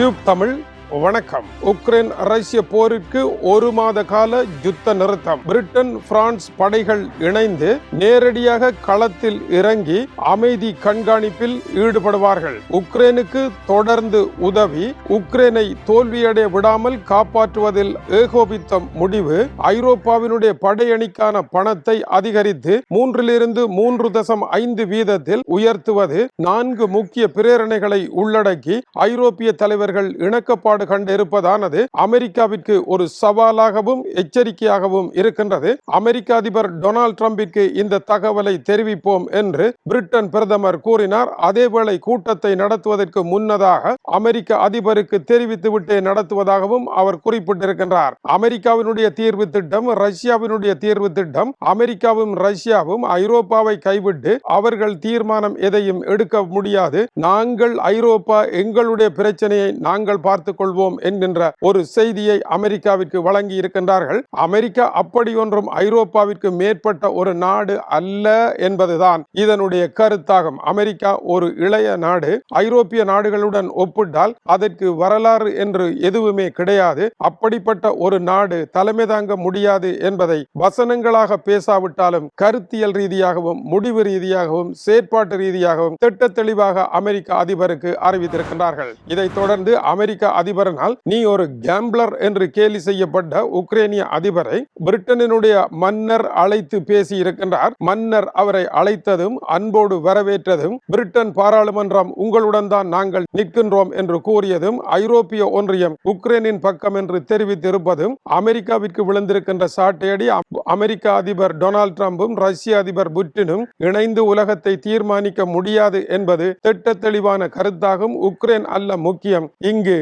Tube Tamil வணக்கம். Ukraine ரஷ்ய போருக்கு ஒரு மாத கால யுத்த நிறுத்தம். பிரிட்டன் பிரான்ஸ் படைகள் இணைந்து நேரடியாக களத்தில் இறங்கி அமைதி கண்காணிப்பில் ஈடுபடுவார்கள். உக்ரைனுக்கு தொடர்ந்து உதவி உக்ரைனை தோல்வியடைய விடாமல் காப்பாற்றுவதில் ஏகோபித்த முடிவு ஐரோப்பாவினுடைய படையணிக்கான பணத்தை அதிகரித்து மூன்றிலிருந்து மூன்று தசம் ஐந்து வீதத்தில் உயர்த்துவது நான்கு முக்கிய பிரேரணைகளை உள்ளடக்கி ஐரோப்பிய தலைவர்கள் இணக்கப்பாடு கண்டு கண்டிருப்பதானது அமெரிக்காவிற்கு ஒரு சவாலாகவும் எச்சரிக்கையாகவும் இருக்கின்றது. அமெரிக்க அதிபர் டொனால்ட் ட்ரம்பிற்கு இந்த தகவலை தெரிவிப்போம் என்று பிரிட்டன் பிரதமர் கூறினார். அதேவேளை கூட்டத்தை நடத்துவதற்கு முன்னதாக அமெரிக்க அதிபருக்கு தெரிவித்துவிட்டே நடத்துவதாகவும் அவர் குறிப்பிட்டிருக்கின்றார். அமெரிக்காவினுடைய தீர்வு திட்டம் ரஷ்யாவினுடைய தீர்வு திட்டம் அமெரிக்காவும் ரஷ்யாவும் ஐரோப்பாவை கைவிட்டு அவர்கள் தீர்மானம் எதையும் எடுக்க முடியாது. நாங்கள் ஐரோப்பா எங்களுடைய பிரச்சனையை நாங்கள் பார்த்துக் கொள்வோம் என்கின்ற ஒரு செய்தியை அமெரிக்காவிற்கு வழங்கி இருக்கின்றார்கள். அமெரிக்கா அப்படியொன்றும் ஐரோப்பாவிற்கு மேற்பட்ட ஒரு நாடு அல்ல என்பதுதான் இதனுடைய கருத்தாகும். அமெரிக்கா ஒரு இளைய நாடு ஐரோப்பிய நாடுகளுடன் ஒப்பிட்டால் அதற்கு வரலாறு என்று எதுவுமே கிடையாது. அப்படிப்பட்ட ஒரு நாடு தலைமை தாங்க முடியாது என்பதை வசனங்களாக பேசாவிட்டாலும் கருத்தியல் ரீதியாகவும் முடிவு ரீதியாகவும் செயற்பாட்டு ரீதியாகவும் திட்ட தெளிவாக அமெரிக்க அதிபருக்கு அறிவித்திருக்கின்றார்கள். இதைத் தொடர்ந்து அமெரிக்க அதிபர் அதிபரனால் நீ ஒரு கேம்பிளர் என்று கேலி செய்யப்பட்ட உக்ரைனிய அதிபரை பிரிட்டனினுடைய மன்னர் அழைத்து பேசி இருக்கின்றார். மன்னர் அவரை அழைத்ததும் அன்போடு வரவேற்றதும் பிரிட்டன் பாராளுமன்றம் உங்களுடன் தான் நாங்கள் நிற்கின்றோம் என்று கூறியதும் ஐரோப்பிய ஒன்றியம் உக்ரைனின் பக்கம் என்று தெரிவித்திருப்பதும் அமெரிக்காவிற்கு விழுந்திருக்கின்ற சாட்டையடி அமெரிக்க அதிபர் டொனால்ட் ட்ரம்பும் ரஷ்ய அதிபர் புட்டினும் இணைந்து உலகத்தை தீர்மானிக்க முடியாது என்பது திட்ட தெளிவான கருத்தாகும். உக்ரைன் அல்ல முக்கியம். இங்கு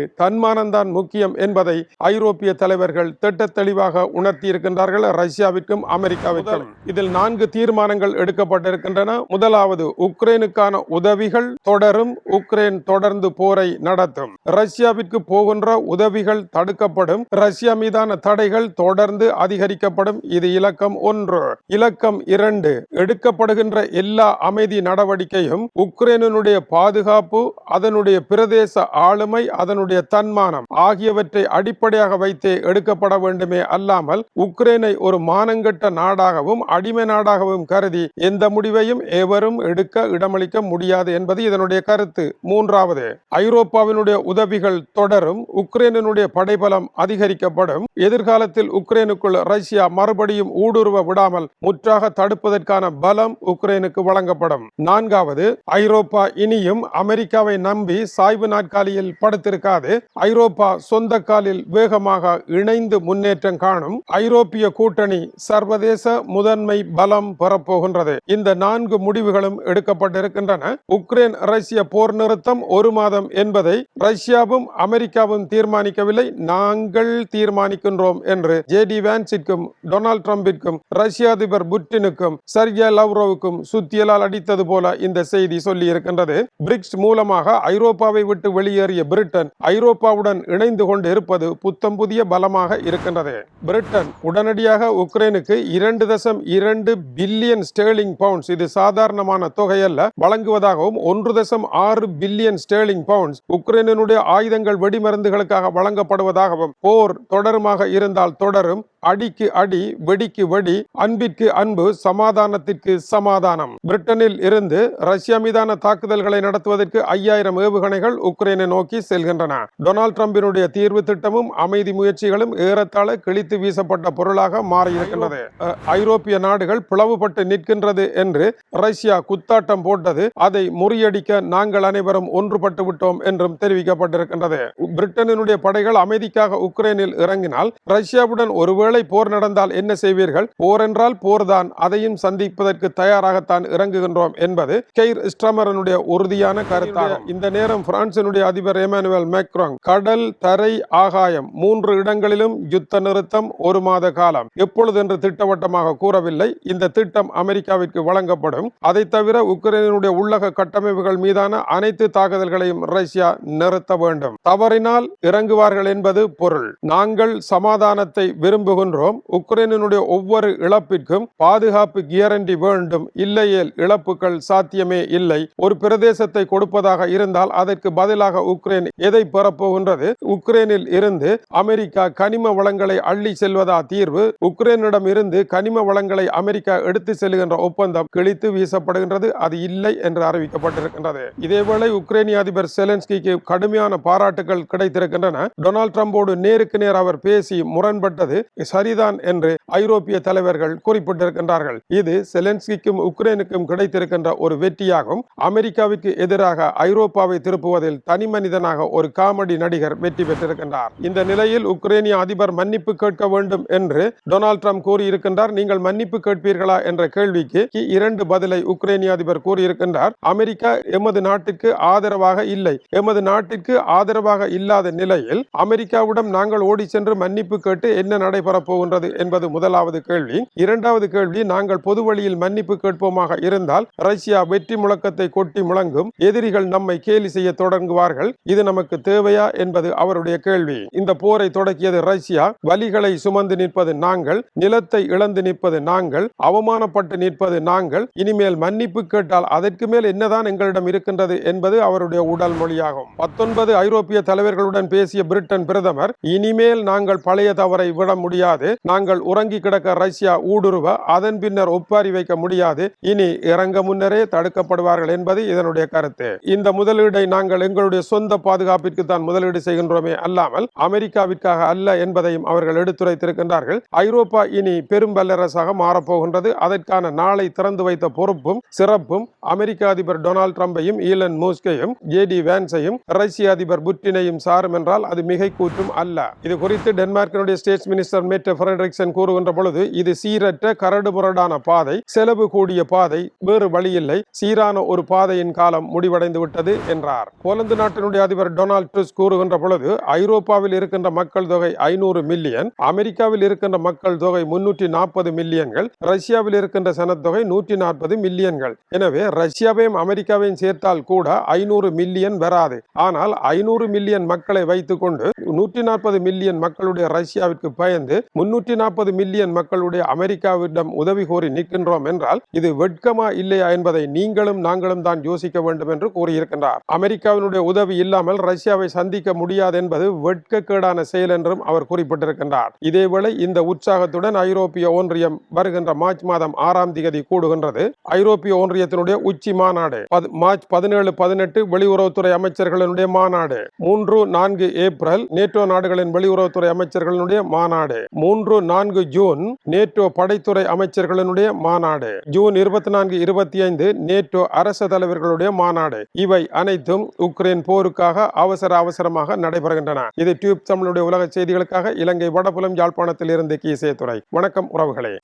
தன்மானம்தான் முக்கியம் என்பதை ஐரோப்பிய தலைவர்கள் திட்ட தெளிவாக உணர்த்தி இருக்கின்றார்கள் ரஷ்யாவிற்கும் அமெரிக்காவிற்கும். இதில் நான்கு தீர்மானங்கள் எடுக்கப்பட்டிருக்கின்றன. முதலாவது உக்ரைனுக்கான உதவிகள் தொடரும். உக்ரைன் தொடர்ந்து போரை நடத்தும். ரஷ்யாவிற்கு போகின்ற உதவிகள் தடுக்கப்படும். ரஷ்யா மீதான தடைகள் தொடர்ந்து அதிகரிக்கப்படும். இது இலக்கம் ஒன்று. இலக்கம் இரண்டு எடுக்கப்படுகின்ற எல்லா அமைதி நடவடிக்கையும் உக்ரைனுடைய பாதுகாப்பு அதனுடைய பிரதேச ஆளுமை அதனுடைய தன்மானம் ஆகியவற்றை அடிப்படையாக வைத்தே எடுக்கப்பட வேண்டுமே அல்லாமல் உக்ரைனை ஒரு மானங்கட்ட நாடாகவும் அடிமை நாடாகவும் கருதி எந்த முடிவையும் எவரும் எடுக்க இடமளிக்க முடியாது என்பது இதனுடைய கருத்து. மூன்றாவது ஐரோப்பாவினுடைய உதவிகள் தொடரும் உக்ரைனுடைய படைபலம் அதிகரிக்கப்படும். எதிர்காலத்தில் உக்ரைனுக்குள் ரஷ்யா மறுபடியும் ஊடுருவ விடாமல் முற்றாக தடுப்பதற்கான பலம் உக்ரைனுக்கு வழங்கப்படும். நான்காவது ஐரோப்பா இனியும் அமெரிக்காவை நம்பி சாய்வு நாட்காலியில் படுத்திருக்காது. ஐரோப்பா சொந்த காலில் வேகமாக இணைந்து முன்னேற்றம் காணும் ஐரோப்பிய கூட்டணி சர்வதேச முதன்மை பலம் பெறப்போகின்றது. இந்த நான்கு முடிவுகளும் எடுக்கப்பட்டிருக்கின்றன. உக்ரைன் ரஷ்ய போர் நிறுத்தம் ஒரு மாதம் என்பதை ரஷ்யாவும் அமெரிக்காவும் தீர்மானிக்கவில்லை. நாங்கள் தீர்மானிக்கின்றோம் என்று ஜேடி வான்ஸிற்கும் டொனால்ட் ட்ரம்பிற்கும் ரஷ்ய அதிபர் புட்டினுக்கும் சர்ஜியா லவ்ரோவுக்கும் சுத்தியலால் அடித்தது போல இந்த செய்தி சொல்லி இருக்கின்றது பிரிக்ஸ் மூலமாக ஐரோப்பாவை விட்டு வெளியேறிய பிரிட்டன் ஐரோப்பா ஐரோப்பாவுடன் இணைந்து கொண்டு இருப்பது புத்தம் புதிய பலமாக இருக்கின்றது. பிரிட்டன் உடனடியாக உக்ரைனுக்கு இரண்டு தசம் இரண்டு பில்லியன் ஸ்டேர்லிங் பவுண்ட்ஸ் இது சாதாரணமான தொகையல்ல வழங்குவதாகவும் ஒன்று தசம் ஆறு பில்லியன் ஸ்டேர்லிங் பவுண்ட்ஸ் உக்ரைனுடைய ஆயுதங்கள் வெடிமருந்துகளுக்காக வழங்கப்படுவதாகவும் போர் தொடருமாக இருந்தால் தொடரும். அடிக்கு அடி வெடிக்கு வெடி அன்பிற்கு அன்பு சமாதானத்திற்கு சமாதானம். பிரிட்டனில் இருந்து ரஷ்யா மீதான தாக்குதல்களை நடத்துவதற்கு ஐயாயிரம் ஏவுகணைகள் உக்ரைனை நோக்கி செல்கின்றன. டொனால்ட் ட்ரம்பினுடைய தீர்வு திட்டமும் அமைதி முயற்சிகளும் ஏறத்தாழ கிழித்து வீசப்பட்ட பொருளாக மாறியிருக்கின்றது. அஹ், ஐரோப்பிய நாடுகள் பிளவுபட்டு நிற்கின்றது என்று ரஷ்யா குத்தாட்டம் போட்டது. அதை முறியடிக்க நாங்கள் அனைவரும் ஒன்றுபட்டு விட்டோம் என்றும் தெரிவிக்கப்பட்டிருக்கின்றது. பிரிட்டனினுடைய படைகள் அமைதிக்காக உக்ரைனில் இறங்கினால் ரஷ்யாவுடன் ஒருவேளை போர் நடந்தால் என்ன செய்வீர்கள்? போர் என்றால் போர்தான். அதையும் சந்திப்பதற்கு தயாராகத்தான் இறங்குகின்றோம் என்பது கெய்ர் ஸ்ட்ரமரனுடைய உறுதியான கருத்தாகும். இந்த நேரம் பிரான்சினுடைய அதிபர் எமானுவேல் மேக்ரோங் கடல் தரை ஆகாயம் மூன்று இடங்களிலும் யுத்த நிறுத்தம் ஒரு மாத காலம். எப்பொழுது என்று திட்டவட்டமாக கூறவில்லை. இந்த திட்டம் அமெரிக்காவிற்கு வழங்கப்படும். அதை தவிர உக்ரைனுடைய உள்ளக கட்டமைப்புகள் மீதான அனைத்து தாக்குதல்களையும் ரஷ்யா நிறுத்த வேண்டும். தவறினால் இறங்குவார்கள் என்பது பொருள். நாங்கள் சமாதானத்தை விரும்புகிறோம். சொல்லுகின்றோம் உக்ரைனினுடைய ஒவ்வொரு இழப்பிற்கும் பாதுகாப்பு கியரண்டி வேண்டும். இல்லையேல் இழப்புகள் சாத்தியமே இல்லை. ஒரு பிரதேசத்தை கொடுப்பதாக இருந்தால் அதற்கு பதிலாக உக்ரைன் எதை பெறப்போகின்றது? உக்ரைனில் இருந்து அமெரிக்கா கனிம வளங்களை அள்ளி செல்வதா தீர்வு? உக்ரைனிடம் இருந்து கனிம வளங்களை அமெரிக்கா எடுத்து செல்கின்ற ஒப்பந்தம் கிழித்து வீசப்படுகின்றது. அது இல்லை என்று அறிவிக்கப்பட்டிருக்கின்றது. இதேவேளை உக்ரைனிய அதிபர் செலன்ஸ்கிக்கு கடுமையான பாராட்டுகள் கிடைத்திருக்கின்றன. டொனால்ட் ட்ரம்போடு நேருக்கு நேர் அவர் பேசி முரண்பட்டது. சரிதான் என்று ஐரோப்பிய தலைவர்கள் குறிப்பிட்டிருக்கின்றார்கள். இது செலன்ஸ்கிக்கும் உக்ரைனுக்கும் கிடைத்திருக்கின்ற ஒரு வெற்றியாகும். அமெரிக்காவிற்கு எதிராக ஐரோப்பாவை திருப்புவதில் தனி மனிதனாக ஒரு காமெடி நடிகர் வெற்றி பெற்றிருக்கின்றார். இந்த நிலையில் உக்ரைனிய அதிபர் மன்னிப்பு கேட்க வேண்டும் என்று டொனால்ட் ட்ரம்ப் கூறியிருக்கின்றார். நீங்கள் மன்னிப்பு கேட்பீர்களா என்ற கேள்விக்கு இரண்டு பதிலை உக்ரைனிய அதிபர் கூறியிருக்கின்றார். அமெரிக்கா எமது நாட்டிற்கு ஆதரவாக இல்லை. எமது நாட்டிற்கு ஆதரவாக இல்லாத நிலையில் அமெரிக்காவிடம் நாங்கள் ஓடி சென்று மன்னிப்பு கேட்டு என்ன நடைபெற போகின்றது என்பது முதலாவது கேள்வி. இரண்டாவது கேள்வி நாங்கள் பொது வழியில் மன்னிப்பு கேட்போமாக இருந்தால் ரஷ்யா வெற்றி முழக்கத்தை கொட்டி முழங்கும் எதிரிகள் நம்மை கேலி செய்ய தொடங்குவார்கள். இது நமக்கு தேவையா என்பது அவருடைய கேள்வி. இந்த போரை தொடக்கியது ரஷ்யா. வலிகளை சுமந்து நிற்பது நாங்கள். நிலத்தை இழந்து நிற்பது நாங்கள். அவமானப்பட்டு நிற்பது நாங்கள். இனிமேல் மன்னிப்பு கேட்டால் அதற்கு மேல் என்னதான் எங்களிடம் இருக்கின்றது என்பது அவருடைய உடல் மொழியாகும். பத்தொன்பது ஐரோப்பிய தலைவர்களுடன் பேசிய பிரிட்டன் பிரதமர் இனிமேல் நாங்கள் பழைய தவறை விட முடியாது. நாங்கள் உறங்கி கிடக்க ரஷ்யா ஊடுருவ அதன் பின்னர் ஒப்பாரி வைக்க முடியாது. இனி இறங்க முன்னரே தடுக்கப்படுவார்கள் என்பது இதனுடைய கருத்து. இந்த முதலீடை நாங்கள் எங்களுடைய சொந்த பாதுகாப்பிற்கு தான் முதலீடு செய்கின்றோமே அல்லாமல் அமெரிக்காவிற்காக அல்ல என்பதையும் அவர்கள் எடுத்துரைத்திருக்கின்றார்கள். ஐரோப்பா இனி பெரும் வல்லரசாக மாறப்போகின்றது. அதற்கான நாளை திறந்து வைத்த பொறுப்பும் சிறப்பும் அமெரிக்க அதிபர் டொனால்ட் ட்ரம்பையும் ஈலன் மூஸ்கையும் ஜே டி வேன்ஸையும் ரஷ்ய அதிபர் புட்டினையும் சாரும் என்றால் அது மிகை கூற்றும் அல்ல. இது குறித்து டென்மார்க்கினுடைய ஸ்டேட் மினிஸ்டர் மேட்ட ஃபிரெட்ரிக்சன் கூறுகின்ற பொழுது இது சீரற்ற கரடு முரடான பாதை செலவு கூடிய பாதை வேறு வழியில்லை சீரான ஒரு பாதையின் காலம் முடிவடைந்து விட்டது என்றார். போலந்து நாட்டினுடைய அதிபர் டொனால்ட் ட்ரஸ் கூறுகின்ற பொழுது ஐரோப்பாவில் இருக்கின்ற மக்கள் தொகை ஐநூறு மில்லியன் அமெரிக்காவில் இருக்கின்ற மக்கள் தொகை முன்னூற்றி நாற்பது மில்லியன்கள் ரஷ்யாவில் இருக்கின்ற சனத்தொகை நூற்றி நாற்பது மில்லியன்கள். எனவே ரஷ்யாவையும் அமெரிக்காவையும் சேர்த்தால் கூட ஐநூறு மில்லியன் வராது. ஆனால் ஐநூறு மில்லியன் மக்களை வைத்துக்கொண்டு நூற்றி நாற்பது மில்லியன் மக்களுடைய ரஷ்யாவிற்கு பயந்து முன்னூற்றி நாற்பது மில்லியன் மக்களுடைய அமெரிக்காவிடம் உதவி கோரி நிற்கின்றோம் என்றால் இது வெட்கமா இல்லையா என்பதை நீங்களும் நாங்களும் தான் யோசிக்க வேண்டும் என்று கூறியிருக்கின்றார். அமெரிக்காவினுடைய உதவி இல்லாமல் ரஷ்யாவை சந்திக்க முடியாது என்பது வெட்கக்கேடான செயல் என்றும் அவர் குறிப்பிட்டிருக்கின்றார். இதேவேளை இந்த உற்சாகத்துடன் ஐரோப்பிய ஒன்றியம் வருகின்ற மார்ச் மாதம் ஆறாம் தேதி கூடுகின்றது. ஐரோப்பிய ஒன்றியத்தினுடைய உச்சி மாநாடு மார்ச் பதினேழு பதினெட்டு வெளியுறவுத்துறை அமைச்சர்களினுடைய மாநாடு மூன்று நான்கு ஏப்ரல் நேட்டோ நாடுகளின் வெளியுறவுத்துறை அமைச்சர்களினுடைய மாநாடு மூன்று நான்கு ஜூன் நேட்டோ படைத்துறை அமைச்சர்களினுடைய மாநாடு. ஜூன் இருபத்தி நான்கு இருபத்தி ஐந்து நேட்டோ அரசு தலைவர்களுடைய மாநாடு. இவை அனைத்தும் உக்ரைன் போருக்காக அவசர அவசரமாக நடைபெறுகின்றன. இது டியூப் தமிழுடைய உலக செய்திகளுக்காக இலங்கை வடபுலம் யாழ்ப்பாணத்தில் இருந்து கீசே துறை வணக்கம் உறவுகளே.